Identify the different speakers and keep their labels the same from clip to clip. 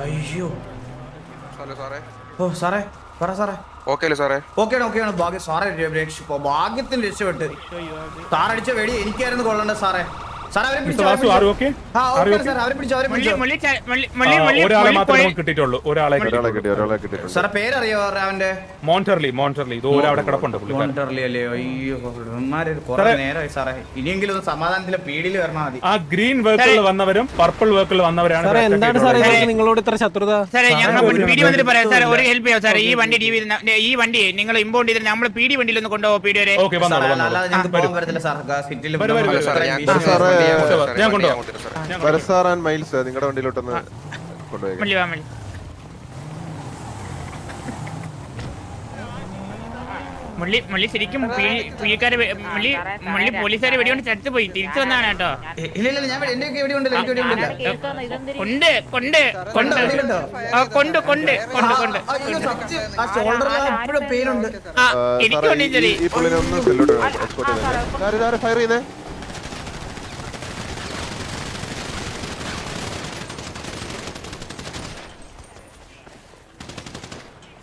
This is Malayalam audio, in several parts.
Speaker 1: അയ്യോ. ഓ സാറേ പറ സാറേ. ഓക്കെയാണ് ഭാഗ്യം. രക്ഷ ഭാഗ്യത്തിന് രക്ഷപ്പെട്ട്. സാറടിച്ച വെടി എനിക്കായിരുന്നു കൊള്ളണ്ട സാറേ.
Speaker 2: ഒരാളെ
Speaker 3: മുള്ളി
Speaker 2: മാത്രമേ കിട്ടിയിട്ടുള്ളൂ. ഒരാളെ
Speaker 4: ഒരാളെ കിട്ടി ഒരാളെ കിട്ടിയിട്ടുണ്ട്
Speaker 1: സാറേ പേരറിയോ അവന്റെ?
Speaker 2: മോണ്ടർലി മോണ്ടർലി. ഇത് ഒരാടെ കിടപ്പുണ്ട് പുള്ളിക്കാരൻ.
Speaker 1: മോണ്ടർലി അല്ലയോ അയ്യോ ഇവന്മാര് കുറെ
Speaker 2: സാറേ.
Speaker 1: നേരമായി സാറേ. ഇനിയെങ്കിലും ഒന്ന് സമാധാനത്തിലെ പീടിയിൽ വരണോ മതി.
Speaker 2: ആ ഗ്രീൻ വെഹിക്കിൾ വന്നവരും പർപ്പിൾ വെഹിക്കിൾ വന്നവരാണ്
Speaker 5: സാറേ എന്താണ്
Speaker 2: attack
Speaker 5: സാറേ ഇവർക്ക് നിങ്ങളോട് ഇത്ര ശത്രുത?
Speaker 3: സാറേ ഞാൻ പീടി വന്നിട്ട് പറയാം. സാറേ ഒരു. ഹെൽപ്പ് ചെയ്യാം. സാറേ ഈ വണ്ടി ഈ വണ്ടി നിങ്ങൾ ഇമ്പോർട്ട് ചെയ്തിട്ട് നമ്മൾ പീടി വണ്ടിയിൽ ഒന്ന് കൊണ്ടുപോകും പീടി വരെ
Speaker 2: ഓക്കെ വന്നോ
Speaker 1: സാറേ,
Speaker 2: വന്നോളൂ.
Speaker 1: അല്ലാതെ ഞങ്ങൾക്ക് പോകാൻ പറ്റത്തില്ല സാർ. സിറ്റിയിൽ
Speaker 2: വരൂ, വരൂ, വരൂ,
Speaker 6: സാറേ ഞാൻ കൊണ്ടുപോകാം.
Speaker 4: പരസാർ ആൻഡ് മൈൽസ് നിങ്ങളുടെ വണ്ടിയിലോട്ടൊന്ന് കൊണ്ടുപോയി
Speaker 3: മുള്ളി മുള്ളി ശരിക്കും പുള്ളിക്കാരെ മുള്ളി മുള്ളി പോലീസുകാരെ വെടികൊണ്ട് ചത്തു പോയി. തിരിച്ചു വന്നാണ് കേട്ടോ. കൊണ്ട് കൊണ്ട് കൊണ്ട്.
Speaker 1: വെടിയുണ്ടോ?
Speaker 3: കൊണ്ട് കൊണ്ട് കൊണ്ട് കൊണ്ട്.
Speaker 1: ആ, അയ്യോ, സത്യം. ആ ഷോൾഡറിൽ എപ്പോഴും പെയിൻ ഉണ്ട്
Speaker 3: ആ എനിക്ക് കൊണ്ട് ചെറിയ
Speaker 4: ഈ പുള്ളിനെ ഒന്ന് സെല്ലോട്ട് എക്സ്പോർട്ട് ചെയ്തേ ഇതാരെ ഫയർ ചെയ്തേ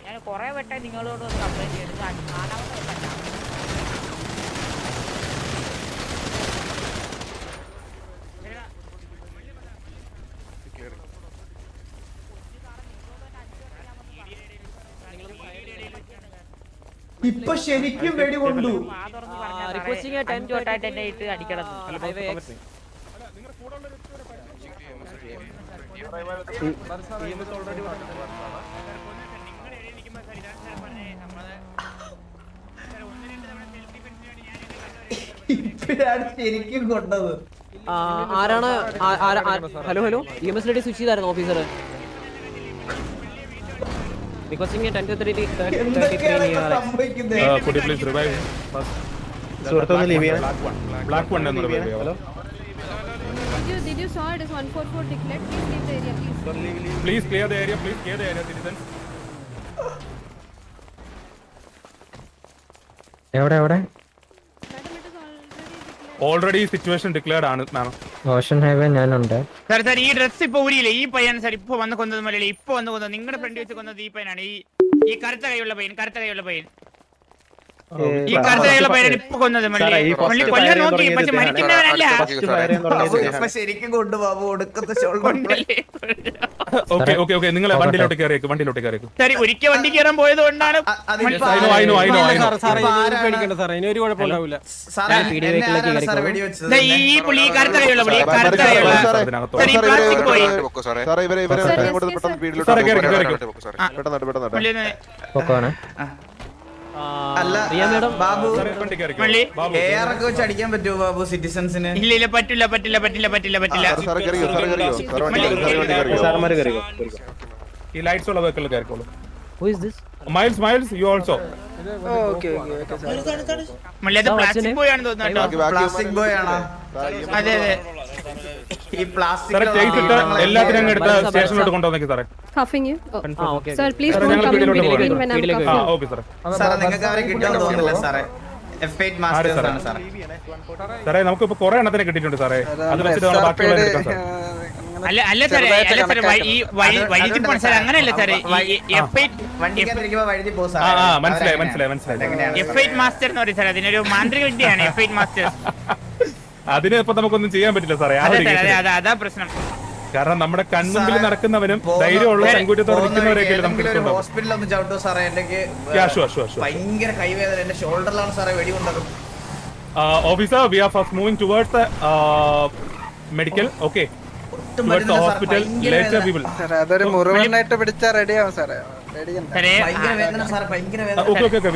Speaker 7: ഞാൻ കുറെ വട്ടം നിങ്ങളോട് കംപ്ലൈന്റ് ചെയ്തു ഇത് നാലാമത്തെ വട്ടം
Speaker 1: ഇപ്പൊ ശരിക്കും വെടി കൊണ്ടു ഇപ്പഴാണ് ശരിക്കും കൊണ്ടത്.
Speaker 5: ആരാണ്? Hello hello. E M S ready switch ചെയ്തായിരുന്നു officer requesting ten two three
Speaker 1: എന്തൊക്കെയാണ് ഇപ്പൊ സംഭവിക്കുന്നത്
Speaker 2: Uh, please revive him? Black one എന്ന് revive ചെയ്യാമോ?
Speaker 8: Did you did you saw it is 144 declared? Please leave the area, please.
Speaker 2: Please clear the area, please clear the area, citizens.
Speaker 9: എവിടെ എവിടെ.
Speaker 2: ഓൾറെഡി സിറ്റുവേഷൻ ഡിക്ലെയർഡ് ആണ് മാം
Speaker 9: ഓഷൻ ഹൈവേ ഞാനുണ്ട്.
Speaker 3: സാർ സാർ ഈ ഡ്രസ് ഇപ്പൊ ഊരിയില്ലേ? ഈ പയ്യൻ സാർ ഇപ്പൊ വന്ന് കൊന്നത് ഇപ്പൊ വന്ന് കൊന്നത്. നിങ്ങളുടെ ഫ്രണ്ട് വെച്ച് കൊന്നത് ഈ പയ്യനാണ്. ഈ ഈ കറുത്ത കൈയുള്ള പയ്യൻ കറുത്ത കൈയുള്ള പയ്യൻ. ഈ കറുത്ത കൈയുള്ള പയ്യനാണ് ഇപ്പൊ കൊന്നത് മല്ലി മല്ലി കൊല്ലാൻ നോക്കി പക്ഷെ മരിക്കുന്നവനല്ല
Speaker 1: ഇപ്പൊ ശരിക്കും കൊണ്ടു ബാബു ഒടുക്കത്തെ ഷോൾഡർ
Speaker 3: കൊണ്ടല്ലേ
Speaker 2: ഓക്കെ ഓക്കെ ഓക്കെ നിങ്ങൾ വണ്ടിയിലോട്ട് കയറിയേക്ക് വണ്ടിയിലോട്ട് കയറിയേക്ക്.
Speaker 3: ശരി ഒരിക്കൽ വണ്ടി കയറാൻ പോയത് കൊണ്ടാണ് ഈ പുള്ളി ഈ കറുത്ത കൈയുള്ള പുള്ളി ഈ
Speaker 1: അല്ല
Speaker 5: Riya madam
Speaker 1: Babu A R ഒക്കെ വെച്ച് അടിക്കാൻ പറ്റുമോ ബാബു സിറ്റിസൺസിന്?
Speaker 3: ഇല്ല ഇല്ല പറ്റില്ല പറ്റില്ല പറ്റില്ല പറ്റില്ല പറ്റില്ല.
Speaker 2: ഈ ലൈറ്റ്സ് ഉള്ള vehicle കയറിക്കോളൂ. Miles Miles you also
Speaker 3: plastic boy plastic പോയാണെന്ന് തോന്നുന്നു
Speaker 1: പ്ലാസ്റ്റിക് ബോയ് ആണോ?
Speaker 3: അതെ അതെ.
Speaker 1: ഈ പ്ലാസ്റ്റിക്
Speaker 2: സാറേ ടേക്ക് ഇട്ട് എല്ലാത്തിനും അങ്ങ് എടുത്ത് സ്റ്റേഷനിലോട്ട് കൊണ്ടുവന്നേക്ക് സാറേ.
Speaker 8: Cuffing you? Oh.
Speaker 5: ആ okay
Speaker 8: Sir, please
Speaker 2: Sir,
Speaker 8: don't
Speaker 2: ഞങ്ങൾ വീട്ടിലോട്ട് പോകാം.
Speaker 8: when I'm
Speaker 5: വീട്ടിലേക്ക്
Speaker 2: ആ
Speaker 8: cuffing.
Speaker 2: ഓക്കെ സാറേ.
Speaker 1: സാറേ നിങ്ങൾക്ക് അവരെ കിട്ടുമെന്ന് തോന്നുന്നില്ല സാറേ. എഫ് എയ്റ്റ് മാസ്റ്റേഴ്സ്
Speaker 2: സാറേ?
Speaker 1: ആണ് സാറേ?
Speaker 2: സാറേ. നമുക്കിപ്പോ കുറെ എണ്ണത്തിനെ കിട്ടിയിട്ടുണ്ട് സാറേ. അത് വെച്ചിട്ട് നമ്മൾ ബാക്കിയുള്ള എടുക്കാം സാർ.
Speaker 3: അല്ല അല്ല സാറേ അല്ല സാറേ വഴി- ഈ വഴി വഴി പോണ സാറേ അങ്ങനെയല്ല സാറേ എഫ് എയ്റ്റ്
Speaker 1: വണ്ടിക്കകത്തിരിക്കുമ്പോ വഴുതി പോകും
Speaker 2: ആ ആ മനസ്സിലായി മനസ്സിലായി മനസ്സിലായി.
Speaker 3: എഫ് എയ്റ്റ് മാസ്റ്റർ എന്ന് പറയും സാറേ അതിനൊരു മാന്ത്രിക വിദ്യയാണ് എഫ് എയ്റ്റ് മാസ്റ്റർ
Speaker 2: അതിന് ഇപ്പൊ നമുക്കൊന്നും ചെയ്യാൻ പറ്റില്ല സാറേ. ആ ഒരു
Speaker 3: അതെ പ്രശ്നം.
Speaker 2: കാരണം നമ്മുടെ കൺമുമ്പിൽ നടക്കുന്നവനും ധൈര്യമുള്ള പെൺകുറ്റത്തോടെ നിൽക്കുന്നവരൊക്കെ നമുക്ക്
Speaker 1: ഹോസ്പിറ്റലിൽ ഒന്ന് ചവിട്ടോ സാറേ എനിക്ക്
Speaker 2: യാഷു.
Speaker 1: ഭയങ്കര കൈവേദന. എന്റെ ഷോൾഡറിലാണ് സാറേ വെടി കൊണ്ടത്.
Speaker 2: Officer we are fast moving towards medical okay
Speaker 1: ഒട്ടും
Speaker 2: ടുവേർഡ്സ്
Speaker 1: പറ്റുന്നില്ല സാർ
Speaker 2: ഹോസ്പിറ്റൽ
Speaker 1: ഭയങ്കര
Speaker 2: ലേറ്റർ
Speaker 1: വേദന.
Speaker 10: സാറേ അതൊരു മുറിവെണ്ണായിട്ട് പിടിച്ചാ റെഡിയാവും സാറേ. പേടിക്കണ്ട
Speaker 3: സാറേ
Speaker 1: ഭയങ്കര വേദന. സാർ ഭയങ്കര വേദന
Speaker 2: ഓക്കെ ഓക്കെ ഓക്കെ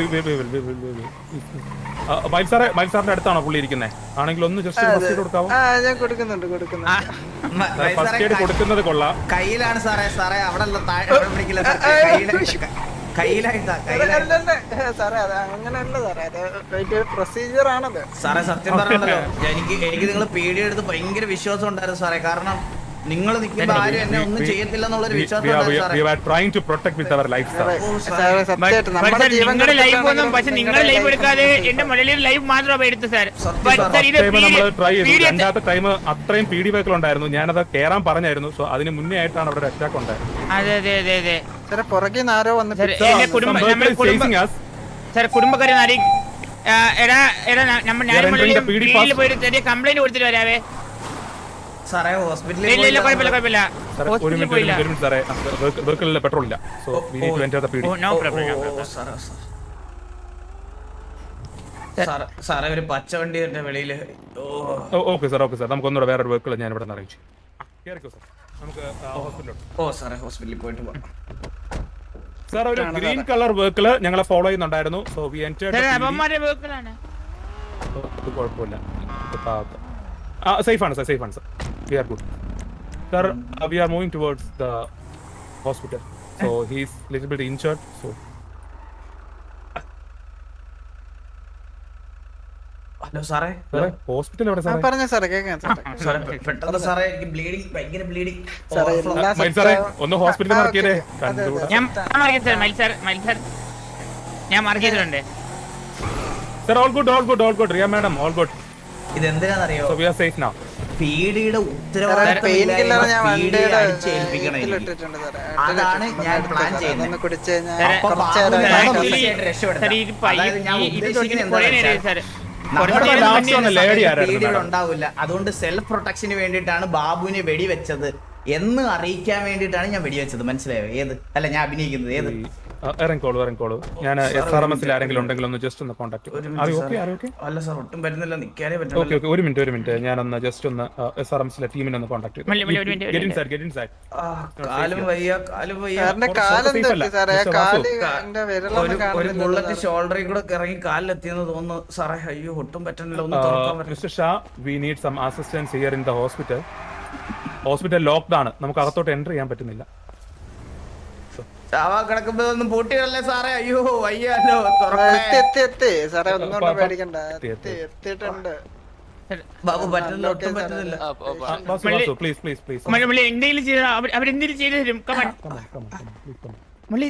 Speaker 2: മൈൽ സാറേ മൈൽ സാറിന്റെ അടുത്താണോ പുള്ളി ഇരിക്കുന്നത് ആണെങ്കിൽ ഒന്ന് ജസ്റ്റ് ഫസ്റ്റ് എയ്ഡ് കൊടുക്കാവോ?
Speaker 10: ആ ഞാൻ കൊടുക്കുന്നുണ്ട്
Speaker 2: ഫസ്റ്റ്
Speaker 1: സാറേ,
Speaker 2: എയ്ഡ് കൊടുക്കുന്നത് കൊള്ളാം.
Speaker 1: കയ്യിലാണ് സാറേ സാറേ അവിടെ അല്ല താഴെ അവിടെ പിടിക്കില്ല സാർ. കയ്യിലാ- കയ്യിലായിട്ടാ കയ്യിലായിട്ടാ
Speaker 10: സാറേ അത് അങ്ങനെയല്ല സാറേ. അത് വലിയ പ്രൊസീജിയർ ആണത്.
Speaker 1: സാറേ സത്യം പറഞ്ഞല്ലോ എനിക്ക് എനിക്ക് നിങ്ങൾ പേടിയെടുത്ത് എടുത്ത് ഭയങ്കര വിശ്വാസം ഉണ്ടായിരുന്നു സാറേ. കാരണം നിങ്ങൾ ആരും എന്നെ ഒന്നും ചെയ്യത്തില്ല എന്നുള്ളൊരു വിശ്വാസം ഉണ്ടായിരുന്നു സാറേ?
Speaker 2: Trying to protect with our life sir
Speaker 1: ഓ, സാറേ.
Speaker 10: സാറേ സത്യമായിട്ട് നമ്മുടെ ജീവൻ
Speaker 3: നിങ്ങളുടെ ലൈഫ് ഒന്നും പക്ഷെ ലൈഫ് എടുക്കാതെ എന്റെ മാത്രമേ എടുത്തു സാർ. ഇത്
Speaker 2: നമ്മൾ ട്രൈ ചെയ്തു. രണ്ടാമത്തെ ടൈം അത്രയും പീഡി വെഹിക്കിൾ ഉണ്ടായിരുന്നു. ഞാനത് കേറാൻ പറഞ്ഞായിരുന്നു. സോ അതിന് മുന്നേ ആയിട്ടാണ് അവിടെ അറ്റാക്ക് ഉണ്ടായത്
Speaker 3: അതെ അതെ അതെ അതെ.
Speaker 10: സാറേ പുറകിൽ നിന്ന് ആരോ വന്ന്
Speaker 3: എന്റെ കുടുംബം നമ്മുടെ കുടുംബ സാർ കുടുംബക്കാരെ ആരെയും ആ, എടാ എടാ ന- നമ്മ ഞാൻ
Speaker 2: entering the PD
Speaker 3: വീട്ടിൽ
Speaker 2: fast.
Speaker 3: പോയിട്ട് ചെറിയ കംപ്ലൈന്റ് കൊടുത്തിട്ട് വരാവേ.
Speaker 1: സാറേ ഹോസ്പിറ്റലിൽ
Speaker 3: കുഴപ്പമില്ല
Speaker 2: ഒരു
Speaker 3: ഹോസ്പിറ്റലിൽ
Speaker 2: മിനിറ്റ് ഒരു
Speaker 3: പോയില്ല.
Speaker 2: മിനിറ്റ് സാറേ. വെഹിക്കിളിൽ പെട്രോൾ ഇല്ല. So we need to enter the PD
Speaker 3: ഓ
Speaker 1: സാറേ, ഒരു പച്ച വണ്ടി എന്റെ വെളിയിൽ. ഓ.
Speaker 2: ഓക്കെ സാർ ഓക്കെ സാർ നമുക്ക് ഒന്നുകൂടെ വേറൊരു വെഹിക്കിൾ ഞാൻ ഇവിടെ നിന്ന് അറിയിച്ചു കയറിക്കോ സാർ നമുക്ക് ഹോസ്പിറ്റലിലോട്ട്
Speaker 1: ഓ. സാറേ ഹോസ്പിറ്റലിൽ പോയിട്ട് പോവാം
Speaker 2: സാർ ഒരു ഗ്രീൻ കളർ വെഹിക്കിൾ ഞങ്ങളെ ഫോളോ ചെയ്യുന്നുണ്ടായിരുന്നു. സോ വി ഇത് കുഴപ്പമില്ല. ഇത് ആ സേഫ് ആണ് സാർ സേഫ് ആണ് sir we Sir, uh, we are moving towards the hospital. So he's a little bit injured. So.
Speaker 1: Hello സാറേ
Speaker 2: സാറേ ഹോസ്പിറ്റൽ എവിടെ സാറേ
Speaker 10: പറഞ്ഞോ സാറേ കേൾക്കാം സാറേ
Speaker 1: സാറേ പെ- പെട്ടെന്ന് സാറേ എനിക്ക് ബ്ലീഡിങ് ഭയങ്കര ബ്ലീഡിങ്
Speaker 2: മൈൽ സാറേ ഒന്ന് ഹോസ്പിറ്റലിൽ മാർക്ക് ചെയ്തേ.
Speaker 3: ഞാൻ mark sir Mile sir Mile sir ഞാൻ മാർക്ക് ചെയ്തിട്ടുണ്ട്.
Speaker 2: Sir all good all good all good Riya madam all good
Speaker 1: ഇതെന്തിനാണെന്നറിയോ?
Speaker 2: So we are safe now
Speaker 1: പീഡിയുടെ
Speaker 10: ഉത്തരവാദിത്തം
Speaker 1: അതാണ് ഞാൻ പ്ലാൻ ചെയ്യുന്നത്. ഉണ്ടാവില്ല അതുകൊണ്ട് സെൽഫ് പ്രൊട്ടക്ഷന് വേണ്ടിയിട്ടാണ് ബാബുവിനെ വെടിവെച്ചത് എന്ന് അറിയിക്കാൻ വേണ്ടിയിട്ടാണ് ഞാൻ വെടിവെച്ചത്. മനസ്സിലായോ? ഏത്? അല്ല ഞാൻ അഭിനയിക്കുന്നത്. ഏത്?
Speaker 2: ഇറങ്ങിക്കോളൂ ഇറങ്ങിക്കോളൂ. ഞാൻ എസ് ആർ എം എസിൽ ആരെങ്കിലും ഉണ്ടെങ്കിൽ ഒന്ന് ജസ്റ്റ് ഒന്ന് കോൺടാക്ട് ആർ
Speaker 1: മിനിറ്റ്
Speaker 2: ഓക്കെ ആർ
Speaker 1: സാറേ.
Speaker 2: ഓക്കെ
Speaker 1: അല്ല സാർ ഒട്ടും പറ്റുന്നില്ല. നിൽക്കാനേ
Speaker 2: ഓക്കെ
Speaker 1: പറ്റുന്നില്ല.
Speaker 2: ഓക്കെ ഒരു മിനിറ്റ് ഒരു മിനിറ്റ്. ഞാൻ ഒന്ന് ജസ്റ്റ് ഒന്ന് എസ് ആർ എം എസിലെ ടീമിനെ ഒന്ന് കോൺടാക്ട്
Speaker 3: ഒരു
Speaker 1: ബുള്ളറ്റ് ഷോൾഡറിൽ കൂടെ ഇറങ്ങി കാലിലെത്തിയെന്ന് തോന്നുന്നു. സാറേ അയ്യോ ഒട്ടും ഒന്ന് തുറക്കാൻ
Speaker 2: mister Shah we need some assistance here in the hospital hospital locked ആണ്. നമുക്ക് അകത്തോട്ട് എൻട്രി ചെയ്യാൻ പറ്റുന്നില്ല.
Speaker 1: ചാവാ കിടക്കുമ്പോ ഒന്നും പൂട്ടിയല്ലേ സാറേ? അയ്യോ വയ്യാലോ തുറക്കണേ.
Speaker 10: എത്തി എത്തി എത്തി. സാറേ ഒന്നുകൊണ്ട് പേടിക്കണ്ട.
Speaker 2: എത്തി,
Speaker 10: എത്തി.
Speaker 2: എത്തി.
Speaker 10: എത്തിയിട്ടുണ്ട്.
Speaker 1: ബാബു പറ്റുന്നില്ല ഒട്ടും
Speaker 10: ഓക്കേ,
Speaker 1: പറ്റുന്നില്ല.
Speaker 2: വാസു
Speaker 3: മള്ളി-
Speaker 2: പ്ലീസ് പ്ലീസ് പ്ലീസ്
Speaker 3: മള്ളി മള്ളി എന്തെങ്കിലും ചെയ്ത അവരെന്തെങ്കിലും ചെയ്തു തരും. മള്ളി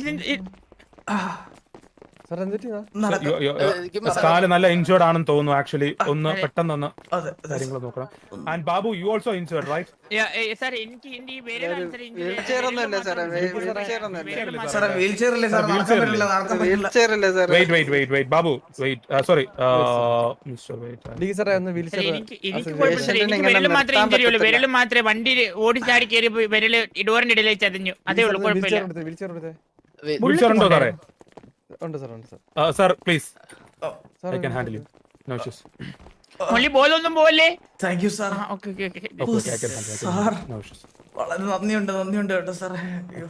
Speaker 2: കാൽ നല്ല ഇൻജേർഡ് ആണെന്ന് തോന്നുന്നു ആക്ച്വലി ഒന്ന് പെട്ടെന്ന് ഒന്ന്
Speaker 1: അതെ
Speaker 2: കാര്യങ്ങൾ നോക്കണം. And Babu you also injured right
Speaker 10: സാറേ.
Speaker 1: സാറേ?
Speaker 10: സാറേ
Speaker 2: wait wait wait wait Babu wait sorry mister wait
Speaker 10: ഇങ്ങനെ
Speaker 3: വിരൽ മാത്രമേ വണ്ടി ഓടി ചാടി കയറി വിരൽ ഡോറിന്റെ ഇടയിലേക്ക് ചതഞ്ഞു. അതേ ഉള്ളൂ കുഴപ്പമില്ല.
Speaker 2: വീൽചെയർ സാർ ഉണ്ട് sir. Please I can handle you no issues
Speaker 3: മള്ളി ബോലൊന്നും പോവല്ലേ?
Speaker 1: Thank you sir
Speaker 3: okay okay okay
Speaker 2: okay I can handle no issues
Speaker 1: വളരെ നന്ദിയുണ്ട് നന്ദിയുണ്ട് കേട്ടോ സാറേ.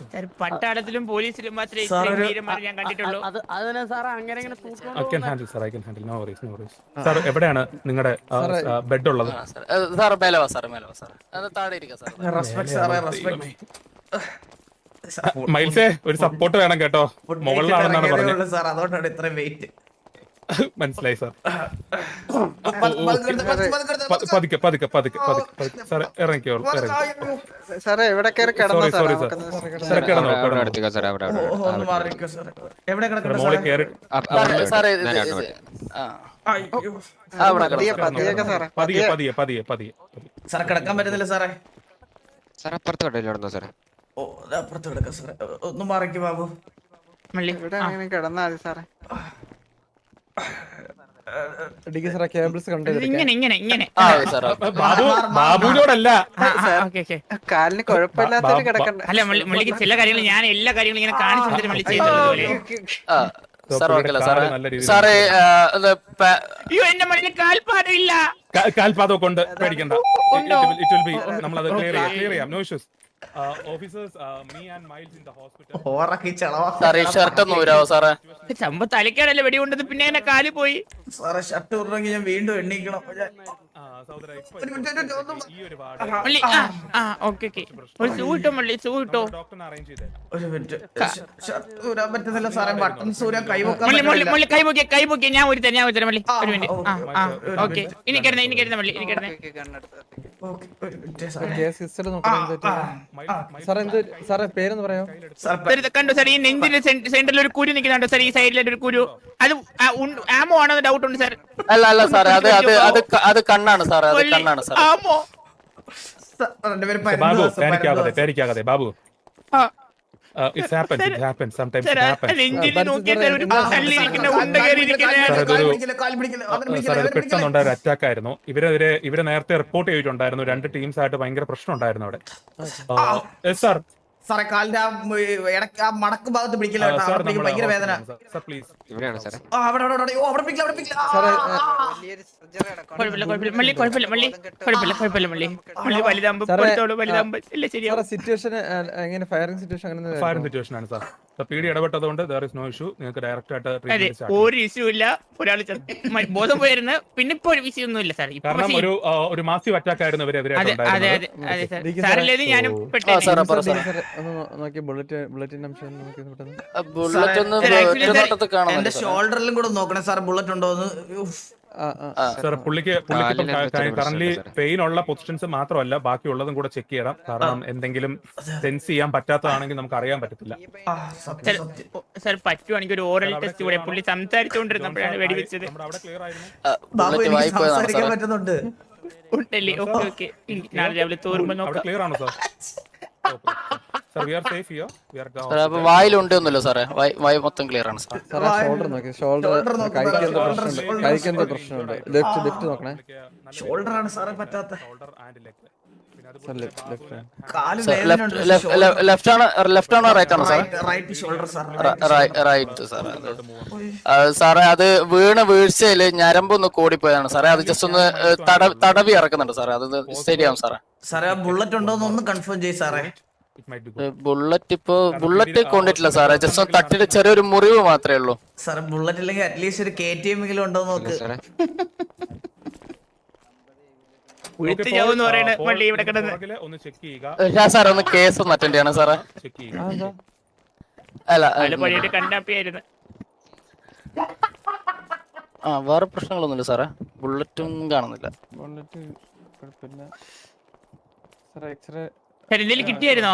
Speaker 3: സാർ പട്ടാളത്തിലും പോലീസിലും മാത്രമേ
Speaker 1: സാർ,
Speaker 3: ഞാൻ കണ്ടിട്ടുള്ളൂ.
Speaker 2: Handle sir I can handle no worries no worries sir എവിടെയാണ് നിങ്ങളുടെ ബെഡ് ഉള്ളത്
Speaker 4: സാർ മേലെ സാർ സാറ് സാർ താഴെ ഇരിക്കാം സാർ
Speaker 1: റെസ്പെക്ട് സാറേ റെസ്പെക്ട്
Speaker 2: മൈൽസേ ഒരു സപ്പോർട്ട് വേണം കേട്ടോ. മുകളിലാണെന്നാണ് പറഞ്ഞത്.
Speaker 1: സാർ. അതുകൊണ്ടാണ് ഇത്ര വെയിറ്റ്
Speaker 2: മനസ്സിലായി സാർ. പതുക്കെ പതുക്കെ പതുക്കെ പതുക്കെ പതുക്കെ സാർ ഇറങ്ങിക്കോളൂ ഇറങ്ങി
Speaker 10: സാറേ കയറി കിടന്നോ
Speaker 2: സോറി
Speaker 10: സാറേ.
Speaker 2: സോറി സാർ കിടന്നോ
Speaker 6: സാറേ.
Speaker 1: സാറേ
Speaker 2: മോളിൽ
Speaker 1: സാറേ
Speaker 2: കയറി
Speaker 4: സാറേ സാറേ
Speaker 10: പതിയെ സാറേ
Speaker 2: പതിയെ
Speaker 10: പതിയെ
Speaker 2: പതിയെ.
Speaker 1: സാറേ കിടക്കാൻ പറ്റുന്നില്ല സാറേ.
Speaker 6: സാർ അപ്പുറത്ത് കിടന്നോ സാറേ?
Speaker 1: ഓ അപ്പുറത്ത് കിടക്ക സാറേ. ഒന്ന് മാറിക്കോ ബാബു.
Speaker 3: മള്ളി.
Speaker 10: ഇവിടെ അങ്ങനെ കിടന്നാ മതി സാറേ.
Speaker 3: ഇത് ഇങ്ങനെ ഇങ്ങനെ ഇങ്ങനെ.
Speaker 4: ആ സാർ
Speaker 2: ബാബു ബാബുവിനോടല്ല.
Speaker 3: Okay okay.
Speaker 10: കാലിന് കുഴപ്പമില്ലാത്തൊരു കിടക്കണ്ട.
Speaker 3: അല്ല മള്ളിക്ക് ചില കാര്യങ്ങൾ ഞാൻ എല്ലാ കാര്യങ്ങളും ഇങ്ങനെ കാണിച്ചു തന്നിട്ട് മള്ളി
Speaker 4: സാർ ഓക്കെ സാറേ.
Speaker 2: നല്ല രീതിയിൽ
Speaker 4: സാറേ
Speaker 3: അയ്യോ എന്റെ
Speaker 2: കാ- കാൽപാദം കൊണ്ട് പേടിക്കണ്ട. ഇറ്റ് വിൽ ബി നമ്മളത് ക്ലിയർ ചെയ്യാം ക്ലിയർ ചെയ്യാം. നോ ഇഷ്യൂസ്
Speaker 4: സാറേ ഷർട്ട് ഒന്ന് ഊരാവോ സാറേ?
Speaker 3: ചമ്പ തലക്കാണല്ലേ വെടി കൊണ്ടത് പിന്നെ എന്നെ കാൽ പോയി.
Speaker 1: സാറേ ഷർട്ട് ഉറങ്ങി ഞാൻ വീണ്ടും എണ്ണീക്കണം. ഞാൻ-
Speaker 2: ആ,
Speaker 1: ഒരു മിനിറ്റ്, ഒരു മിനിറ്റ്,
Speaker 2: ഈ ഒരു വാർഡ്
Speaker 3: മള്ളി ആ ആ ഓക്കെ ഓക്കെ. ഒരു സൂ കിട്ടോ മള്ളി സൂ കിട്ടോ
Speaker 2: ഡോക്ടറിനെ അറേഞ്ച് ചെയ്തേരാം.
Speaker 1: ഒരു മിനിറ്റ്. ഷർട്ട് ഊരാൻ പറ്റുന്നില്ല സാറേ ബട്ടൺസ് ഊരാൻ കൈവക്കാൻ
Speaker 3: മള്ളി മള്ളി
Speaker 1: പറ്റുന്നില്ല
Speaker 3: മള്ളി കൈ പൊക്കിയ കൈ പൊക്കിയ ഞാൻ ഒരു തരാം ഞാൻ ഒരു തരാം മള്ളി ഒരു മിനിറ്റ്. ആ ആ ഓക്കെ. ഇനി കിടന്ന ഇനി കിടന്ന മള്ളി ഇനി കിടന്ന.
Speaker 1: ഓക്കേ, ഒരു മിനിറ്റ് സാറേ. സിസ്റ്റർ ആ.
Speaker 9: സാർ എന്ത് സാറേ പേരെന്ന് പറയാമോ?
Speaker 1: സാർ
Speaker 3: സാർ കണ്ടോ സാർ ഈ നെഞ്ചിന്റെ സെന്ററിൽ ഒരു കുരു നിൽക്കുന്നുണ്ടോ സാർ ഈ സൈഡിലായിട്ട് ഒരു കുരു. അത് ആമോ ആണോ ഡൗട്ട് ഉണ്ട് സാർ
Speaker 10: അല്ല അല്ല സാറേ അത് അത് അത് കണ്ണാണ് സാറേ അത് കണ്ണാണ് സാറേ.
Speaker 3: ആമോ?
Speaker 1: സാർ, എന്റെ പേര്
Speaker 2: ബാബു
Speaker 1: പരന്തുവാസ്.
Speaker 2: പേടിക്കാതെ ബാബു.
Speaker 3: ആ.
Speaker 2: It's happens it happens sometimes
Speaker 3: sir
Speaker 2: it
Speaker 3: ആ
Speaker 2: ഹാപ്പൻസ്
Speaker 3: നെഞ്ചിൽ നോക്കിയിട്ട് ഒരു
Speaker 1: ആ,
Speaker 3: കല്ലിരിക്കുന്ന
Speaker 1: സാർ,
Speaker 3: ഉണ്ട കയറിയിരിക്കുന്ന
Speaker 2: സാർ,
Speaker 1: കാൽ
Speaker 2: ഇതൊരു-
Speaker 1: പിടിക്കില്ല, കാൽ പിടിക്കില്ല, അങ്ങനെ
Speaker 2: സാർ
Speaker 1: പിടിക്കില്ല,
Speaker 2: അത്
Speaker 1: അങ്ങനെ.
Speaker 2: പെട്ടെന്നുണ്ടായ ഒരു അറ്റാക്ക് ആയിരുന്നു. ഇവരെതിരെ ഇവരെ നേരത്തെ റിപ്പോർട്ട് ചെയ്തിട്ടുണ്ടായിരുന്നു. രണ്ട് ടീംസ് ആയിട്ട് ഭയങ്കര പ്രശ്നം ഉണ്ടായിരുന്നു അവിടെ സാർ
Speaker 1: സാറേ കാലിന്റെ ആ ഇടയ്ക്ക് ആ മടക്ക് ഭാഗത്ത് പിടിക്കില്ല കേട്ടോ. അവിടെ പിടിക്കും, ഭയങ്കര വേദന.
Speaker 2: Sir please.
Speaker 6: ഇവിടെയാണ് സാറേ.
Speaker 1: ആ അവിടെ അവിടെ അവിടെ ഓ അവിടെ പിടിക്കില്ല അവിടെ പിടിക്കില്ല. ആ, ആ, ആ.
Speaker 3: കുഴപ്പമില്ല കുഴപ്പമില്ല മള്ളി കുഴപ്പമില്ല മള്ളി. കുഴപ്പമില്ല കുഴപ്പമില്ല മള്ളി. മള്ളി വലുതാകുമ്പോ കൊടുത്തോളൂ വലുതാകുമ്പോ ഇല്ല ശരിയാവും.
Speaker 9: സിറ്റുവേഷൻ എങ്ങനെ ഫയറിംഗ് സിറ്റുവേഷൻ അങ്ങനെ
Speaker 2: ഫയറിംഗ് സിറ്റുവേഷൻ ആണ് സാർ. പി ഡി ഇടപെട്ടതുകൊണ്ട് ദർ ഇസ് നോ ഇഷ്യൂ നിങ്ങൾക്ക് ഡയറക്റ്റ് ആയിട്ട്
Speaker 3: അതെ ഒരു ഇഷ്യൂ ഇല്ല. ഒരാൾ ബോധം പോയിരുന്നു. പിന്നെ ഇപ്പൊ ഒരു ഇഷ്യൂ ഒന്നും ഇല്ല സാർ
Speaker 2: കാരണം ഒരു ഒരു മാസീവ് അറ്റാക്ക് ആയിരുന്നു
Speaker 3: അതെ അതെ
Speaker 2: ഇവരെതിരായിട്ടുണ്ടായിരുന്നത്
Speaker 3: അതെ അതെ സാർ.
Speaker 9: അല്ലേ സാറേ,
Speaker 3: സാറിലേത് ഞാനും
Speaker 9: ബുള്ളറ്റിന്റെ
Speaker 1: ഷോൾഡറിലും കൂടെ നോക്കണേ സാർ ബുള്ളറ്റ് ഉണ്ടോ എന്ന്.
Speaker 2: സാർ പുള്ളിക്ക് പുള്ളിക്ക് കറന്റ് പെയിൻ ഉള്ള പൊസിഷൻസ് മാത്രമല്ല ബാക്കിയുള്ളതും കൂടെ ചെക്ക് ചെയ്യണം. കാരണം എന്തെങ്കിലും സെൻസ് ചെയ്യാൻ പറ്റാത്തതാണെങ്കിൽ നമുക്ക് അറിയാൻ പറ്റത്തില്ല.
Speaker 1: ആ, സത്യം,
Speaker 3: സാർ. പറ്റുവാണെങ്കിൽ ഒരു ഓറൽ ടെസ്റ്റ് കൂടെ പുള്ളി സംസാരിച്ചുകൊണ്ടിരുന്നപ്പോഴാണ് വെടിവെച്ചത്.
Speaker 2: നമ്മുടെ അവിടെ ക്ലിയർ ആയിരുന്നു?
Speaker 1: ബാബു
Speaker 10: ബുള്ളറ്റ്
Speaker 1: എനിക്ക് സംസാരിക്കാൻ പറ്റുന്നുണ്ട്.
Speaker 3: ഉണ്ടല്ലേ? Okay okay. നാളെ രാവിലെ തോറുമ്പോ
Speaker 2: അവിടെ
Speaker 3: നോക്കാം
Speaker 2: ക്ലിയർ ഒന്നുമില്ല
Speaker 10: സാറേ. വായി മൊത്തം ക്ലിയർ ആണ്
Speaker 9: സാറേ ഷോൾഡർ നോക്കി. ഷോൾഡർ പ്രശ്നമുണ്ട്. പ്രശ്നമുണ്ട്. ലെഫ്റ്റ് ലെഫ്റ്റ് നോക്കണേ.
Speaker 1: ഷോൾഡർ ആണ് സാറേ പറ്റാത്ത.
Speaker 9: ലെഫ്റ്റ്
Speaker 10: ആണ്. ലെഫ്റ്റ് ആണോ റൈറ്റ് ആണോ
Speaker 1: റൈറ്റ് സാർ
Speaker 10: അത് വീണ വീഴ്ചയിൽ ഞരമ്പൊന്ന് കൂടിപ്പോയതാണ് സാറേ. അത് ജസ്റ്റ് ഒന്ന് തടവി ഇറക്കുന്നുണ്ട് സാറേ. അത് ശരിയാവും സാറേ.
Speaker 1: സാറേ ബുള്ളറ്റ് ഉണ്ടോ എന്ന് ഒന്ന് കൺഫേം ചെയ്യ് സാറേ.
Speaker 10: ബുള്ളറ്റ് ഇപ്പോ ബുള്ളറ്റ് കൊണ്ടിട്ടില്ല സാറേ. ജസ്റ്റ് ഒന്ന് തട്ടിട്ട് ചെറിയൊരു മുറിവ് മാത്രമേ ഉള്ളൂ.
Speaker 1: സാറേ ബുള്ളറ്റ് ഇല്ലെങ്കിൽ അറ്റ്ലീസ്റ്റ് ഒരു കെ ടി എം എങ്കിലും ഉണ്ടോ എന്ന് നോക്ക്.
Speaker 2: ഒന്ന് ചെക്ക് ചെയ്യുക.
Speaker 10: സാറേ ഒന്ന് കേസ് ഒന്ന് അറ്റൻഡ് ചെയ്യണം സാറേ.
Speaker 2: ചെക്ക് ചെയ്യുക.
Speaker 10: അല്ല
Speaker 3: കണ്ടാപ്പിയായിരുന്നു.
Speaker 10: ആ വേറെ പ്രശ്നങ്ങളൊന്നുമില്ല സാറേ. ബുള്ളറ്റും കാണുന്നില്ല.
Speaker 9: ബുള്ളറ്റ് കുഴപ്പമില്ല.
Speaker 3: സാർ എന്തെങ്കിലും കിട്ടിയായിരുന്നോ?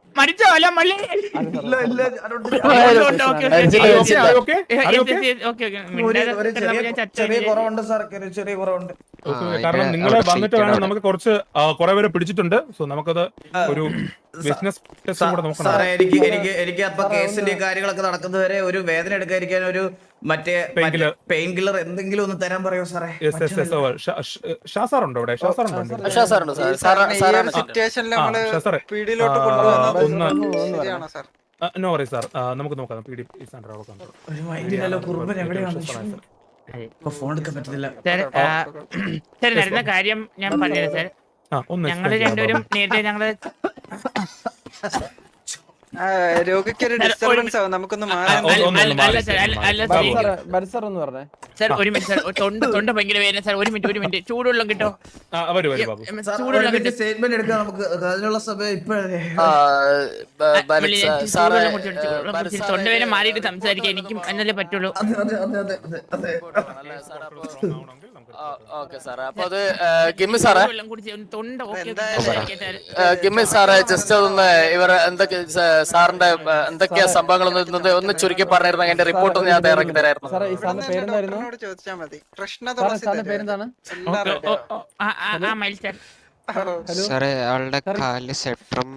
Speaker 2: ഓക്കെ
Speaker 3: മള്ളി?
Speaker 2: കാരണം നിങ്ങളെ വന്നിട്ട് വേണം നമുക്ക് കുറച്ച് കുറെ പേരെ പിടിച്ചിട്ടുണ്ട്. സോ നമുക്കത് ഒരു
Speaker 1: സാറേ എനിക്ക് എനിക്ക് എനിക്ക് അപ്പൊ കേസിന്റെ കാര്യങ്ങളൊക്കെ നടക്കുന്നവരെ ഒരു വേദന എടുക്കാതിരിക്കാൻ ഒരു മറ്റേ പെയിൻ കില്ലർ എന്തെങ്കിലും ഒന്ന് തരാൻ പറയോ സാറേ?
Speaker 2: Yes yes yes Shah sir ഉണ്ടോ ഇവിടെ? ഷാ സാർ ഉണ്ടോ
Speaker 10: സാർ
Speaker 2: ഉണ്ടോ
Speaker 4: sir. Sir
Speaker 2: no worry sir. നമുക്ക് നോക്കാം പി ഡി
Speaker 1: ഒരു മൈൻഡിലല്ലോ കുറുമ്പൻ എവിടെയാണ് ഇപ്പൊ ഫോൺ എടുക്കാൻ പറ്റത്തില്ല.
Speaker 3: സാർ ആ, സാർ കാര്യം ഞാൻ പറഞ്ഞു സാർ
Speaker 2: ഞങ്ങൾ
Speaker 3: രണ്ടുപേരും നേരത്തെ ഞങ്ങൾ
Speaker 4: ആ, രോഗിക്ക് ഒരു
Speaker 3: സാർ, ഒരു
Speaker 4: ഡിസ്റ്റർബൻസ് ആവും നമുക്കൊന്ന്
Speaker 3: സാർ ഒരു മിനിറ്റ് തൊണ്ട തൊണ്ട ഭയങ്കര വേദന സാർ ഒരു മിനിറ്റ് ഒരു മിനിറ്റ് ചൂടുവെള്ളം കിട്ടോ ചൂടുവെള്ളം കിട്ടോ
Speaker 1: സ്റ്റേറ്റ്മെന്റ് എടുക്കാം നമുക്ക് അതിനുള്ള സമയം ഇപ്പോഴേ
Speaker 10: ആ, ബ-
Speaker 3: ആ,
Speaker 10: ബലത്
Speaker 3: വിളി,
Speaker 10: സാ-
Speaker 3: എനിക്ക്
Speaker 10: സാറേ
Speaker 3: ചൂടുവെള്ളം കുടിച്ച് കുടിച്ച്
Speaker 10: ഏ,
Speaker 3: വെള്ളം
Speaker 10: ബലത്
Speaker 3: കുടിച്ച്
Speaker 10: സാറേ,
Speaker 3: തൊണ്ടവേദന മാറിയിട്ട് സംസാരിക്കാൻ എനിക്കും എന്നല്ലേ പറ്റുള്ളൂ
Speaker 10: ഓക്കെ സാറേ. അപ്പൊ അത് ഗിമ്മി സാറേ.
Speaker 3: ഒന്ന്
Speaker 10: ഗിമ്മി ജസ്റ്റ് അതൊന്ന് ഇവർ എന്തൊക്കെ സാറിന്റെ എന്തൊക്കെയാ സംഭവങ്ങൾ ഒന്ന് ഒന്ന് ചുരുക്കി പറഞ്ഞിരുന്നെങ്കിൽ എന്റെ റിപ്പോർട്ട് ഒന്ന് ഞാൻ തയ്യാറാക്കി തരായിരുന്നു.
Speaker 4: ചോദിച്ചാൽ മതി. കൃഷ്ണ
Speaker 9: സാറേ
Speaker 6: ആളുടെ കാലിൽ സെട്രം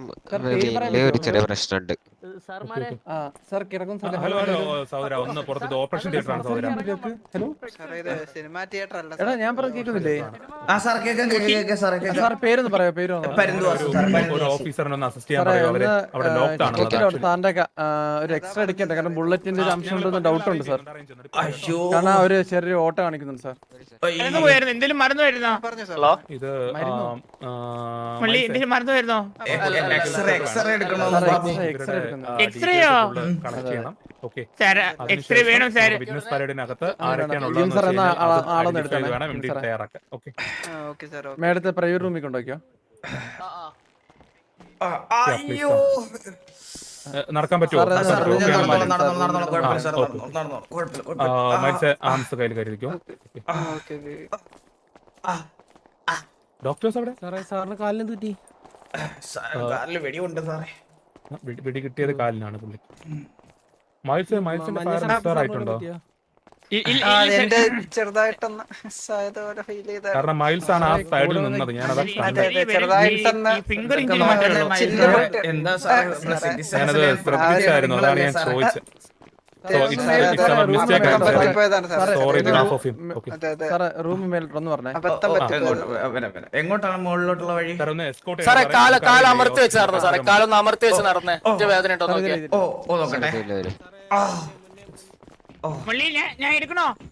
Speaker 6: ഒരു? ചെറിയ പ്രശ്നമുണ്ട്.
Speaker 9: ആ സാർ കിടക്കും സാർ
Speaker 2: ഹലോ ഹലോ ഒന്ന് പുറത്ത് ഓപ്പറേഷൻ തിയേറ്റർ ആണ്
Speaker 9: ഹലോ?
Speaker 4: സിനിമാ തിയേറ്റർ അല്ല
Speaker 9: എടാ ഞാൻ പറഞ്ഞ കേൾക്കുന്നില്ലേ?
Speaker 1: ആ സാർ കേൾക്കാം കേൾക്കാം
Speaker 9: സാർ പേരൊന്ന് പറയാ പേര്
Speaker 2: ഒരു ഓഫീസറിനെ ഒന്ന് അസിസ്റ്റ് ചെയ്യാൻ അവരെ അവിടെ ലോക്ക്ഡ് ആണ്.
Speaker 9: അവിടെ സാറിന്റെ ഒരു എക്സ്ട്രാ എടുക്കട്ടെ? കാരണം ബുള്ളറ്റിന്റെ ഒരു അംശം ഉണ്ടെന്ന് ഡൗട്ട് ഉണ്ട് സാർ.
Speaker 1: അയ്യോ.
Speaker 9: കാരണം ഒരു ചെറിയ ഓട്ടം കാണിക്കുന്നുണ്ട് സാർ.
Speaker 3: എന്തെങ്കിലും മരുന്ന് വരുന്നോ
Speaker 4: പറഞ്ഞു സാർ
Speaker 10: ഹലോ?
Speaker 2: ഇത്?
Speaker 3: മള്ളി എന്തെങ്കിലും മറന്നു വരുന്നോ
Speaker 1: എക്സ്റേയോ എക്സ്റേ
Speaker 9: സാറേ
Speaker 3: വേണം സാർ
Speaker 2: ബിസിനസ് പരേഡിനകത്ത്
Speaker 9: മേഡത്തെ പ്രൈവറ്റ് റൂമിൽ കൊണ്ടുവയ്ക്കോ
Speaker 1: അയ്യോ.
Speaker 2: നടക്കാൻ പറ്റുമോ?
Speaker 1: കുഴപ്പമില്ല
Speaker 2: ആംസ് കയ്യിൽ കരുതിക്കോ ഡോക്ടേഴ്സ് അവിടെ?
Speaker 5: സാറേ സാറിന് കാലിന് തെറ്റി
Speaker 1: സാർ കാലിൽ വെടിയുണ്ട് സാറേ.
Speaker 2: ആ, വെടി- വെടി കിട്ടിയത് കാലിനാണ് പുള്ളി. മൈൽസ് മൈൽസിന്റെ ഫയർ ആയിട്ടുണ്ടോ? കാരണം മൈൽസ് ആണ് ആ സൈഡിൽ നിന്നത്. ഞാൻ അതാ
Speaker 3: ഫിംഗർ
Speaker 1: എന്താ സാർ
Speaker 2: ഞാനത് ശ്രദ്ധിച്ചായിരുന്നു. അതാണ് ഞാൻ ചോദിച്ചത്.
Speaker 1: എങ്ങോട്ടാണ് മുകളിലോട്ടുള്ള വഴി?
Speaker 10: സാറേ കാല കാല അമർത്തി വെച്ച് നടന്നു സാറേ. കാലൊന്ന് അമർത്തി വെച്ച് നടന്നേ. വേദന ഉണ്ടോ നോക്കിയേ?
Speaker 1: ഓ ഓ നോക്കട്ടെ. ആ,
Speaker 3: ഞാൻ ഞാൻ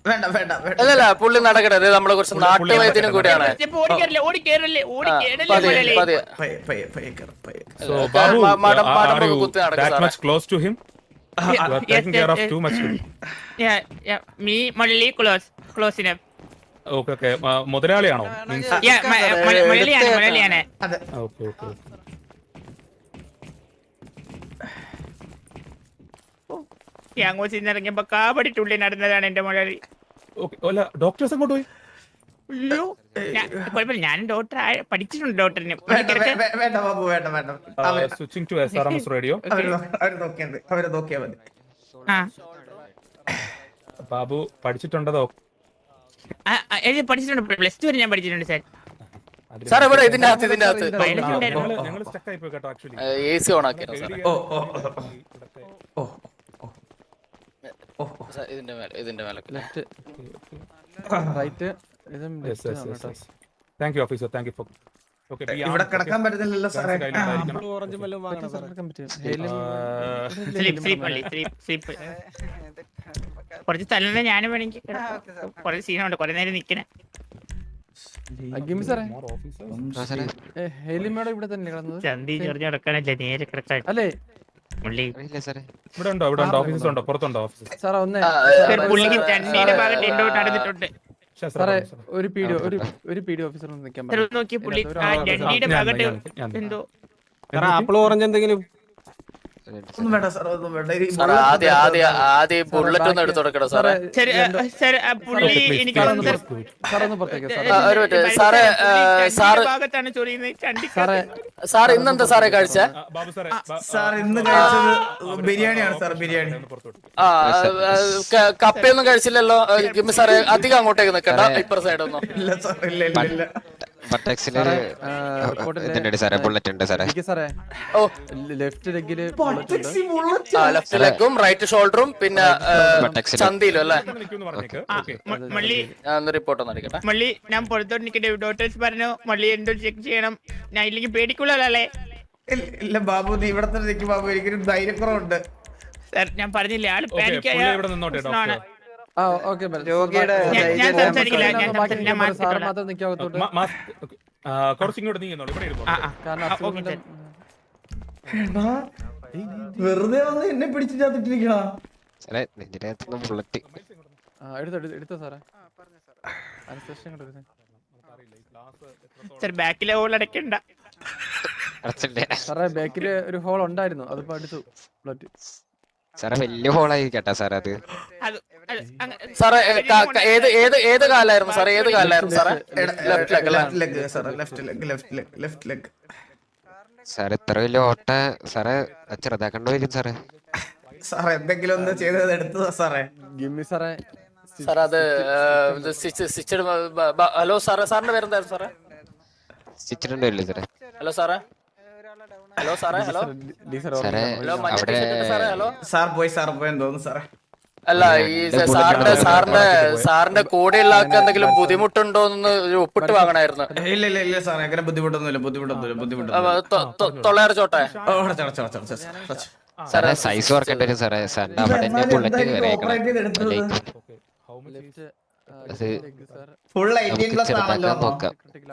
Speaker 1: വേണ്ട വേണ്ട വേണ്ട.
Speaker 10: അല്ലല്ല പുള്ളി നടക്കട്ടെ. നമ്മളെ കുറച്ച് നാട്ടുവൈദ്യനും കൂടിയാണ്. മടം- മടം കുത്തി നടക്ക്
Speaker 2: close you are
Speaker 3: Yes,
Speaker 2: care
Speaker 3: yes,
Speaker 2: of
Speaker 3: yes.
Speaker 2: too much.
Speaker 3: Yeah, yeah, me Mulli close close enough
Speaker 2: okay okay മുതലാളിയാണോ?
Speaker 3: Yeah, മ- മ- മുരളിയാണ് മുരളിയാണ്
Speaker 2: ഓക്കെ ഓക്കെ
Speaker 3: ഞാൻ അങ്ങോട്ട് ഇറങ്ങിയപ്പോ കാപടിട്ടുള്ളിൽ നടന്നതാണ് എന്റെ മുരളി
Speaker 2: ഓക്കെ അല്ല ഡോക്ടേഴ്സ് അങ്ങോട്ട് പോയി?
Speaker 3: അയ്യോ ഞാൻ- കുഴപ്പമില്ല. ഞാൻ ഡോക്ടർ പഠിച്ചിട്ടുണ്ട് ഡോക്ടറിന്
Speaker 1: വേണ്ട വേ- വേ- വേണ്ട ബാബു വേണ്ട വേണ്ട. അവർ
Speaker 2: switching to S R M S radio
Speaker 1: അവർ നോ- അവർ നോക്കിയാ മതി അവർ നോക്കിയാ മതി.
Speaker 3: ആ.
Speaker 2: ബാബു പഠിച്ചിട്ടുണ്ടതോ
Speaker 3: ആ, ആ, എനിക്ക് പഠിച്ചിട്ടുണ്ട്. പ്ലസ് ടു വരെ ഞാൻ പഠിച്ചിട്ടുണ്ട് സാർ.
Speaker 10: സാർ ഇവിടെ ഇതിന്റെ അകത്ത് ഇതിന്റെ അകത്ത്.
Speaker 3: Violence ഉണ്ടായിരുന്നു.
Speaker 2: ഞങ്ങൾ സ്റ്റക്ക് ആയി പോയി കേട്ടോ ആക്ച്വലി
Speaker 10: എ സി ഓൺ ആക്കിയാണ് സാറേ?
Speaker 1: ഓ ഓ ഓ ഓ
Speaker 10: സാർ, ഇതിന്റെ മേലെ ഇതിന്റെ മേലെ
Speaker 9: right
Speaker 2: yes
Speaker 9: left
Speaker 2: yes yes thank you officer thank you for okay
Speaker 1: ഇവിടെ കിടക്കാൻ പറ്റുന്നില്ലല്ലോ സാറേ
Speaker 5: ഓറഞ്ചും വല്ലതും വാങ്ങണം
Speaker 3: സ്ലീപ്പ് കുറച്ച് തല്ലുന്ന ഞാനും വേണമെങ്കിൽ. കുറച്ച് സീനുണ്ട് കുറെ നേരം നിക്കണേ
Speaker 9: ഇവിടെ തന്നെ കിടന്നത്.
Speaker 3: ചന്തി ചെറിഞ്ഞ കിടക്കാനല്ലേ നേരെ കിടക്കാൻ.
Speaker 9: അല്ലേ?
Speaker 2: ഇവിടെ ഉണ്ടോ ഇവിടെ ഉണ്ടോ? ഓഫീസസ് ഉണ്ടോ? പുറത്തുണ്ടോ ഓഫീസസ്
Speaker 9: സാറേ ഒന്ന്.
Speaker 3: പുള്ളിക്ക് ചണ്ടിയുടെ ഭാഗത്ത് എന്തോ നടന്നിട്ടുണ്ട്.
Speaker 9: സാറേ ഒരു പി ഡി ഒരു ഒരു പി ഡി ഓഫീസർ ഒന്ന് നിൽക്കാൻ
Speaker 3: സാർ
Speaker 9: പറഞ്ഞു
Speaker 3: ഒന്ന് നോക്കി പുള്ളി ആ ഭാഗത്ത് എന്തോ?
Speaker 5: ആപ്പിൾ ഓറഞ്ച് എന്തെങ്കിലും
Speaker 1: ഒന്നും വേണ്ട സാർ ഒന്നും വേണ്ട. ഈ
Speaker 10: സാർ
Speaker 1: bullet
Speaker 10: ആദ്യം ആദ്യം ആദ്യം ബുള്ളറ്റ് ഒന്ന് എടുത്തു കൊടുക്കണം സാറേ
Speaker 3: സാർ സാർ ആ പുള്ളി എനിക്ക്
Speaker 9: സാറേ
Speaker 3: തോന്നുന്നു
Speaker 9: ഒന്ന് സാറേ ഒന്ന് പുറത്തേക്ക് സാറേ.
Speaker 10: ആ, ഒരു മിനിറ്റ്. സാറേ, ആ, സാറ്-
Speaker 3: ഭാഗത്താണ് ചൊറിയുന്നത്. ചണ്ടി
Speaker 9: സാറേ
Speaker 10: സാർ ഇന്നെന്താ സാറേ കഴിച്ച?
Speaker 2: ബാബു സാറേ ബ-
Speaker 1: സാർ ഇന്ന് കഴിച്ചത് ബിരിയാണിയാണ് സാർ ബിരിയാണി.
Speaker 2: ഒന്ന് പുറത്ത് വിട്ടു.
Speaker 10: ആ ആ, ക- കപ്പയൊന്നും കഴിച്ചില്ലല്ലോ. ഗിമ്മി സാറേ അധികം അങ്ങോട്ടേക്ക് നിക്കണ്ട ഇപ്പുറ സൈഡ് ഒന്നും
Speaker 1: ഇല്ല സാർ ഇല്ല ഇല്ല ഇല്ല.
Speaker 9: ലെഫ്റ്റ്
Speaker 10: ലെഗും റൈറ്റ് ഷോൾഡറും പിന്നെ ചന്തിയിലും അല്ലേ?
Speaker 3: മള്ളി
Speaker 10: ഞാൻ റിപ്പോർട്ട് ഒന്ന് അടിക്കട്ടെ?
Speaker 3: മള്ളി ഞാൻ പുറത്തോട്ട് നിൽക്കട്ടെ ഡോക്ടേഴ്സ് പറഞ്ഞു മള്ളി എന്തോ ചെക്ക് ചെയ്യണം. ഞാൻ ഇല്ലെങ്കിൽ പേടിക്കുള്ളല്ലേ
Speaker 1: ഇല്ല, ബാബു നീ ഇവിടെ തന്നെ നിൽക്കും ബാബു. എനിക്കൊരു ധൈര്യക്കുറവുണ്ട്.
Speaker 3: ഞാൻ പറഞ്ഞില്ലേ ആൾ
Speaker 2: ഓക്കെ
Speaker 10: രോഗിയുടെ
Speaker 2: നീങ്ങുന്നുള്ളൂ ഇവിടെ ഇരുന്നോ.
Speaker 1: വെറുതെ വന്ന് എന്നെ പിടിച്ചു ചാത്തിട്ടിരിക്കണ
Speaker 6: ബുള്ളറ്റ്
Speaker 9: സാറേ.
Speaker 3: ബാക്കിലെ ഹോൾ അടയ്ക്കണ്ട.
Speaker 6: അടച്ചില്ലേ
Speaker 9: സാറേ ബാക്കിൽ ഒരു ഹോൾ ഉണ്ടായിരുന്നു. അതിപ്പോ അടുത്തു. ബ്ലഡ്
Speaker 6: സാറേ വലിയ ഹോളായി കേട്ടാ സാറേ അത്
Speaker 10: സാറേ ഏത് ഏത് ഏത് കാലായിരുന്നു സാറേ? ഏത് കാലായിരുന്നു സാറേ? Left leg
Speaker 1: left leg sir left leg left leg
Speaker 6: സാറേ ഇത്ര വലിയ ഓട്ട സാറേ അത് ചെറുതാക്കണ്ട സാറേ.
Speaker 1: സാർ എന്തെങ്കിലും ഒന്ന് ചെയ്തത് എടുത്തതാ സാറേ.
Speaker 9: ഗിമ്മി സാറേ.
Speaker 10: സാർ അത് സ്റ്റിച്ചഡ് ഹലോ സാറേ സാറിന്റെ പേരെന്തായിരുന്നു സാറേ?
Speaker 6: സ്റ്റിച്ചിട്ടുണ്ട് വരില്ലേ സാറേ.
Speaker 10: ഹലോ സാറേ. ഹലോ സാറേ ഹലോ.
Speaker 6: സാറേ
Speaker 10: ഹലോ
Speaker 1: സാർ പോയി സാർ പോയെന്ന് തോന്നുന്നു സാറേ.
Speaker 10: അല്ല ഈ സാറിന്റെ സാറിന്റെ സാറിന്റെ കൂടെയുള്ള ആൾക്ക് എന്തെങ്കിലും ബുദ്ധിമുട്ടുണ്ടോ എന്ന് ഒരു ഒപ്പിട്ട് വാങ്ങണായിരുന്നു.
Speaker 1: ഇല്ല ഇല്ല ഇല്ല സാറേ അങ്ങനെ ബുദ്ധിമുട്ടൊന്നുമില്ല ബുദ്ധിമുട്ടൊന്നുമില്ല ബുദ്ധിമുട്ടൊന്നുമില്ല.
Speaker 10: തൊള്ളയറച്ചോട്ടെ.
Speaker 6: സാറേ സൈസ് ഓർക്കേണ്ടി വരും സാറേ സാറിന്റെ അവിടെ ബുള്ളറ്റ്
Speaker 1: ഫുൾ എയ്റ്റീൻ പ്ലസ് ആണല്ലോ.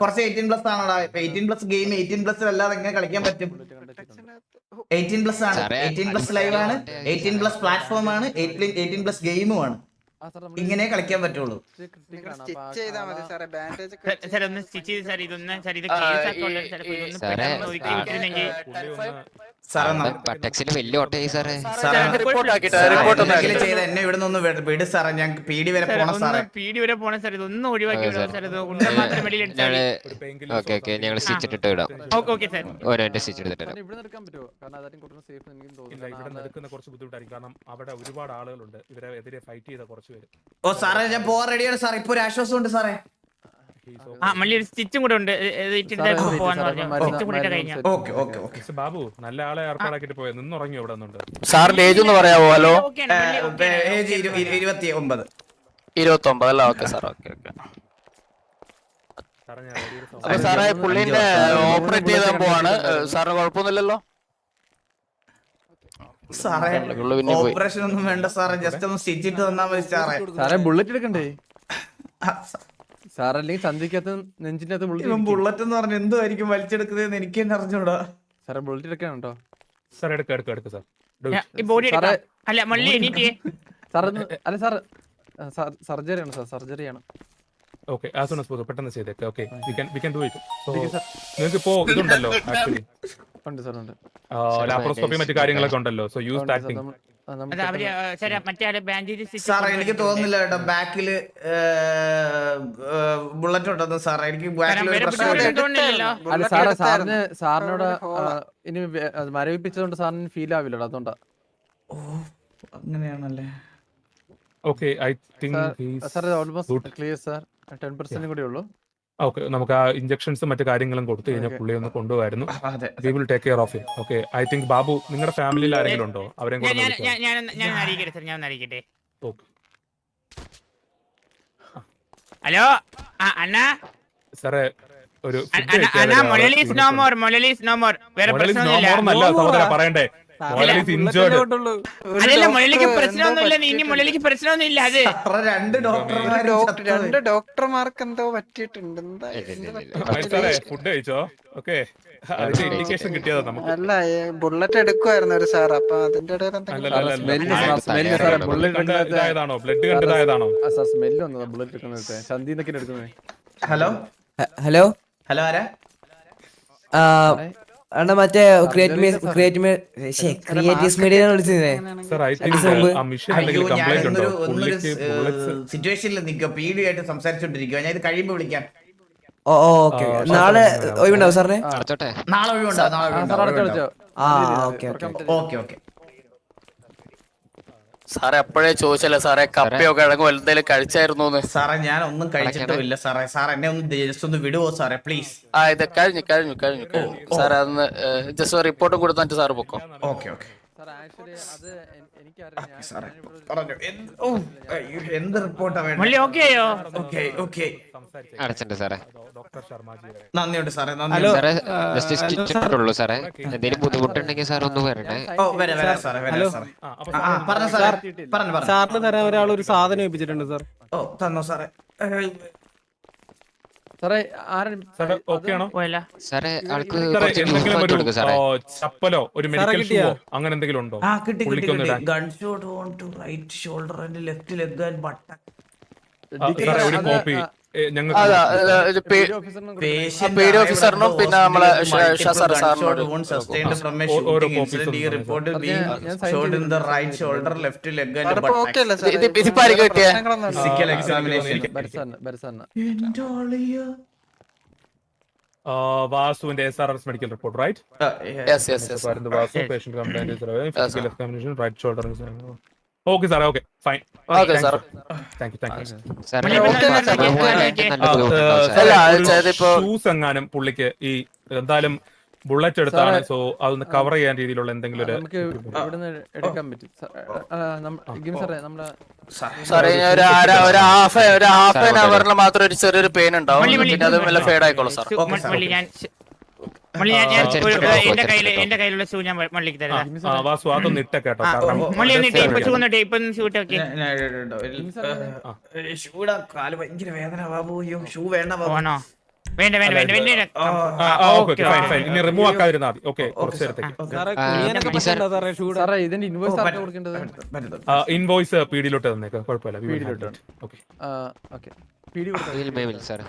Speaker 1: കുറച്ച് eighteen plus ആണോടാ. Eighteen plus game eighteen plus അല്ലാതെ എങ്ങനെ കളിക്കാൻ പറ്റും. എയ്റ്റീൻ പ്ലസ് ആണ്. എയ്റ്റീൻ പ്ലസ് ലൈവ് ആണ്. എയ്റ്റീൻ പ്ലസ് പ്ലാറ്റ്ഫോം ആണ്. എയ്റ്റീൻ പ്ലസ് ഗെയിമും ആണ്. ഇങ്ങനെ കളിക്കാൻ പറ്റുള്ളൂ.
Speaker 3: സാർ ഒന്ന് സ്റ്റിച്ച് ചെയ്ത് സാർ ഇതൊന്ന് സാർ ഇത്
Speaker 10: ആ,
Speaker 3: കേസ് സാർ ഇതൊന്ന്
Speaker 6: സാറേ,
Speaker 3: പെട്ടെന്ന് ഒതുക്കി വിട്ടിരുന്നെങ്കിൽ
Speaker 1: സാറേ
Speaker 6: വലിയ സാറേ.
Speaker 1: സാറേ, ചെയ്ത് എന്നെ ഇവിടെ നിന്ന് വിട് സാറേ ഞാൻ പീടി വരെ പോണ സാറേ.
Speaker 3: പീടി വരെ പോണം സാർ ഇതൊന്നും ഒഴിവാക്കി
Speaker 6: ഓക്കേ,
Speaker 3: വിടാം
Speaker 6: സാർ.
Speaker 3: സാർ ഇത് ഉണ്ട മാത്രം വെളിയിൽ എടുത്താൽ
Speaker 6: ഞങ്ങൾ
Speaker 2: ഒരു പെയിൻ
Speaker 6: ഓക്കെ ഓക്കെ ഞങ്ങൾ സ്റ്റിച്ച് ഇട്ടിട്ട് വിടാം
Speaker 3: ഓക്കെ ഓക്കെ സാർ
Speaker 6: സ്റ്റിച്ച് എടുത്തിട്ട്
Speaker 9: ഇവിടെ എടുക്കാൻ പറ്റുമോ? കാരണം അതാരും സേഫ് എനിക്കും
Speaker 2: ഇവിടെ കുറച്ച് ബുദ്ധിമുട്ടായിരിക്കും. കാരണം അവിടെ ഒരുപാട് ആളുകളുണ്ട്. ഇവരെ എതിരെ ഫൈറ്റ് ചെയ്ത കുറച്ച്
Speaker 1: ഓ സാറേ ഞാൻ പോവാൻ റെഡിയാണ് സാർ ഇപ്പൊ ഒരു ആശ്വാസം ഉണ്ട് സാറേ.
Speaker 3: ആ മള്ളി ഒരു സ്റ്റിച്ചും കൂടെ ഉണ്ട്. പോവാന്ന് പറഞ്ഞു. സ്റ്റിച്ചും കൂടെ
Speaker 9: set.
Speaker 1: Okay okay okay.
Speaker 2: Babu നല്ല ആളെ ഏർപ്പാടാക്കിട്ട് പോയത് നിന്നുറങ്ങി ഇവിടെ നിന്നുണ്ട്
Speaker 10: സാറിന്റെ ഏജ് ഒന്ന് പറയാവോ ഹലോ?
Speaker 1: ഏജ് ഇരുപത്തി ഒമ്പത്
Speaker 10: ഇരുപത്തി ഒമ്പത് അല്ല? Okay sir okay okay. അപ്പൊ സാറേ പുള്ളിന്റെ ഓപ്പറേറ്റ് ചെയ്താൽ പോവാണ്. സാറിന് കുഴപ്പമൊന്നുമില്ലല്ലോ?
Speaker 1: സാറേ ഓപ്പറേഷൻ ഒന്നും വേണ്ട സാറേ ജസ്റ്റ് ഒന്ന് സ്റ്റിച്ചിട്ട് തന്നാ മതി സാറേ.
Speaker 9: സാറേ ബുള്ളറ്റ് എടുക്കണ്ടേ? സാറല്ലെങ്കിൽ സന്ധിക്കകത്ത് നെഞ്ചിന്റെ അകത്ത് ബുള്ളറ്റ്
Speaker 1: ബുള്ളറ്റ് എന്ന് പറഞ്ഞ എന്തായിരിക്കും വലിച്ചെടുക്കുന്നതെന്ന് എനിക്ക് തന്നെ അറിഞ്ഞൂടാ.
Speaker 9: സാറേ ബുള്ളറ്റ് എടുക്കാനുണ്ടോ
Speaker 2: സാർ എടുക്ക എടുക്ക എടുക്ക സാർ.
Speaker 3: ഈ ബോഡി
Speaker 9: സാറേ,
Speaker 3: അല്ല മള്ളി എണീറ്റ്.
Speaker 9: സാർ അല്ല സാർ സർജറി ആണ് സാർ സർജറി ആണ്.
Speaker 2: Okay as soon as possible പെട്ടെന്ന് ചെയ്തേക്ക്. Okay we can we can do it so. നിങ്ങൾക്ക് ഇപ്പോ ഇതുണ്ടല്ലോ ആക്ച്വലി
Speaker 9: ഉണ്ട് സാർ ഉണ്ട്.
Speaker 2: ലാപ്രോസ്കോപ്പി മറ്റു കാര്യങ്ങളൊക്കെ ഉണ്ടല്ലോ. സോ യൂസ്
Speaker 3: ദാറ്റ് സാർ
Speaker 1: എനിക്ക് തോന്നുന്നില്ല കേട്ടോ ബാക്കിൽ ബുള്ളറ്റ് ഉണ്ടെന്ന് സാർ എനിക്ക്
Speaker 9: അല്ല സാറേ സാറിന് സാറിനോട് ഇനി മരവിപ്പിച്ചതുകൊണ്ട് സാറിന് ഫീൽ ആവില്ലല്ലോ അതുകൊണ്ടാ.
Speaker 1: ഓ അങ്ങനെയാണല്ലേ.
Speaker 2: Okay I think
Speaker 9: sir. Almost clear sir ten percent കൂടി ഉള്ളൂ.
Speaker 2: ഓക്കെ നമുക്ക് ആ ഇഞ്ചക്ഷൻസും മറ്റു കാര്യങ്ങളും കൊടുത്തു കഴിഞ്ഞാൽ. പുള്ളി ഒന്ന് കൊണ്ടുപോയിരുന്നു
Speaker 1: അതെ
Speaker 2: we will take care of him okay I think Babu നിങ്ങളുടെ ഫാമിലിയിൽ ആരെങ്കിലും ഉണ്ടോ? അവരെ
Speaker 3: ഹലോ ആ അണ്ണാ?
Speaker 2: സാറേ ഒരു പറയണ്ടേ.
Speaker 3: അതല്ല മുരളിക്ക് പ്രശ്നമൊന്നുമില്ല. ഇനി പ്രശ്നമൊന്നുമില്ല അത്.
Speaker 1: രണ്ട് ഡോക്ടർമാർ
Speaker 4: രണ്ട് ഡോക്ടർമാർക്ക് എന്തോ പറ്റിയിട്ടുണ്ട്.
Speaker 2: ഫുഡ് കഴിച്ചോ? ഓക്കെ. ഇൻഡിക്കേഷൻ കിട്ടിയതാ നമുക്ക്.
Speaker 4: അല്ല ബുള്ളറ്റ് എടുക്കുമായിരുന്നു ഒരു സാർ അപ്പൊ അതിന്റെ
Speaker 9: എടുക്കുന്നത്
Speaker 2: ബ്ലഡ് കണ്ടതായതാണോ
Speaker 9: ആ സാർ സ്മെല്ല് വന്നതാ ബുള്ളറ്റ് എടുക്കുന്നത് ചന്തിന്നൊക്കെ എടുക്കുന്നത്.
Speaker 1: ഹലോ?
Speaker 5: ഹലോ?
Speaker 1: ഹലോ ആരാ?
Speaker 5: അണ്ണാ മറ്റേ ക്രിയേറ്റീവ്സ് മീഡിയ
Speaker 1: സിറ്റുവേഷനിൽ നിൽക്കുക. പീഡിയായിട്ട് സംസാരിച്ചോണ്ടിരിക്കുക. ഞാൻ ഇത് കഴിയുമ്പോ വിളിക്കാം.
Speaker 5: ഓ ഓക്കെ
Speaker 2: ആ,
Speaker 5: നാളെ ഒഴിവുണ്ടാവും സാറിന്?
Speaker 6: അടച്ചോട്ടെ
Speaker 1: നാളെ
Speaker 9: ആ
Speaker 5: ഓക്കെ ഓക്കെ.
Speaker 10: സാറേ അപ്പോഴേ ചോദിച്ചല്ലേ സാറേ കപ്പയോ കിഴങ്ങോ എന്തെങ്കിലും കഴിച്ചായിരുന്നു
Speaker 1: സാറേ ഞാൻ ഒന്നും കഴിച്ചിട്ടില്ല സാറേ. സാർ എന്നെ ഒന്ന് ജസ്റ്റ് ഒന്ന് വിടുവോ സാറേ പ്ലീസ്?
Speaker 10: ആ ഇത് കഴിഞ്ഞു കഴിഞ്ഞു കഴിഞ്ഞു കഴിഞ്ഞു. സാറേ അന്ന് ജസ്റ്റ് റിപ്പോർട്ടും കൊടുത്താൽ സാറ് പൊക്കോ.
Speaker 1: Okay okay.
Speaker 9: സാർ ആക്ച്വലി അത്
Speaker 1: എന്ത്- റിപ്പോർട്ടാ
Speaker 6: അടച്ചിട്ടുണ്ട് സാറേ.
Speaker 1: നന്ദിയുണ്ട് സാറേ നന്ദിയുണ്ട്
Speaker 6: സാറേ ജസ്റ്റിസ് സാറേ. എന്തെങ്കിലും ബുദ്ധിമുട്ടുണ്ടെങ്കിൽ സാർ ഒന്ന് വരണേ
Speaker 5: സാറിന് തരാൻ ഒരാൾ ഒരു സാധനം ഏൽപ്പിച്ചിട്ടുണ്ട് സാർ.
Speaker 1: ഓ തന്നോ സാറേ.
Speaker 9: സാറേ ആരും
Speaker 2: സാറേ ഓക്കെ ആണോ
Speaker 6: സാറേ ആൾക്ക്
Speaker 2: സാറേ എന്തെങ്കിലും ഒരു
Speaker 6: സാറേ.
Speaker 2: ഓ, ചപ്പലോ? ഒരു മെഡിക്കൽ
Speaker 5: കിട്ടിയോ?
Speaker 2: ഷൂവോ? അങ്ങനെ എന്തെങ്കിലും ഉണ്ടോ?
Speaker 1: ആ കിട്ടി കിട്ടി
Speaker 2: പുള്ളിക്കൊന്ന്
Speaker 1: കിട്ടി.
Speaker 2: ഇടാൻ.
Speaker 1: Gun shot on to right shoulder and left leg and button
Speaker 2: ആ, സാറേ ഒരു കോപ്പി
Speaker 9: പേര് ഓഫീസറിനും
Speaker 10: പിന്നെ നമ്മളെ
Speaker 1: with
Speaker 10: ഷ-
Speaker 1: multiple
Speaker 10: ഷാ- സാറ്
Speaker 1: gunshot
Speaker 10: സാറിനോട്
Speaker 1: wounds sustained from a
Speaker 2: ഓ- ഓരോ
Speaker 1: shooting
Speaker 2: copies
Speaker 1: incident. He
Speaker 2: ഉണ്ട്.
Speaker 1: reported
Speaker 9: അത്
Speaker 1: being
Speaker 9: ഞാൻ- ഞാൻ sign
Speaker 1: shot in the
Speaker 9: ചെയ്തിട്ടുണ്ട്.
Speaker 1: right shoulder, left leg and
Speaker 4: സാറിപ്പോ ഓക്കെ
Speaker 1: buttocks.
Speaker 4: അല്ലേ സാർ
Speaker 10: ഇത് ഇതിപ്പോ ആയിരിക്കും കിട്ടിയേ
Speaker 1: Physical examination.
Speaker 9: ബർസാണ് ബർസാണ്
Speaker 1: എന്റെ ആളിയാ.
Speaker 2: ആ, വാസുവിന്റെ S R S medical report right
Speaker 1: ആ,
Speaker 10: യെസ് യെസ് യെസ്
Speaker 2: വരുന്ന Vasu patient complaint physical examination right shoulder okay സാറേ okay fine
Speaker 10: okay sir
Speaker 2: thank you thank you shoes എങ്ങാനും പുള്ളിക്ക് ഈ എന്തായാലും ബുള്ളറ്റ് എടുത്താണ് സോ അതൊന്ന് കവർ ചെയ്യാൻ രീതിയിലുള്ള എന്തെങ്കിലും ഒരു
Speaker 9: നമുക്ക് ഇവിടുന്ന് എടുക്കാൻ പറ്റും. സാറേ നമ്മൾ
Speaker 10: സാറേ ഞാൻ ഒരു ഒരു ഹാഫ് ഒരു ഹാഫ് ആൻ അവറിൽ മാത്രം ഒരു ചെറിയൊരു പെയിൻ ഉണ്ടാവും. പിന്നെ അത് മെല്ലെ ഫേഡ് ആയിക്കോളും സാർ.
Speaker 3: ഞാൻ മള്ളി ഞാൻ ഞാൻ ഒരു-
Speaker 6: ചെറുപ്പം
Speaker 3: എന്റെ ഞാൻ
Speaker 2: ആ, കേട്ടോ
Speaker 3: ഇട്ടേ, ഇട്ടേ, ഓക്കെ
Speaker 1: കാൽ വേദന വേണ്ട
Speaker 3: വേണ്ട വേണ്ട വേണ്ട ആ,
Speaker 2: okay, fine, remove okay
Speaker 9: invoice കൊടുക്കേണ്ടത്?
Speaker 2: പീഡിയിലോട്ട് തന്നേക്ക്. കുഴപ്പമില്ല
Speaker 9: പീഡിയിലോട്ട്
Speaker 2: ഓക്കെ.
Speaker 9: ഓക്കേ. പി ഡി
Speaker 2: കൊടുക്കാം സാർ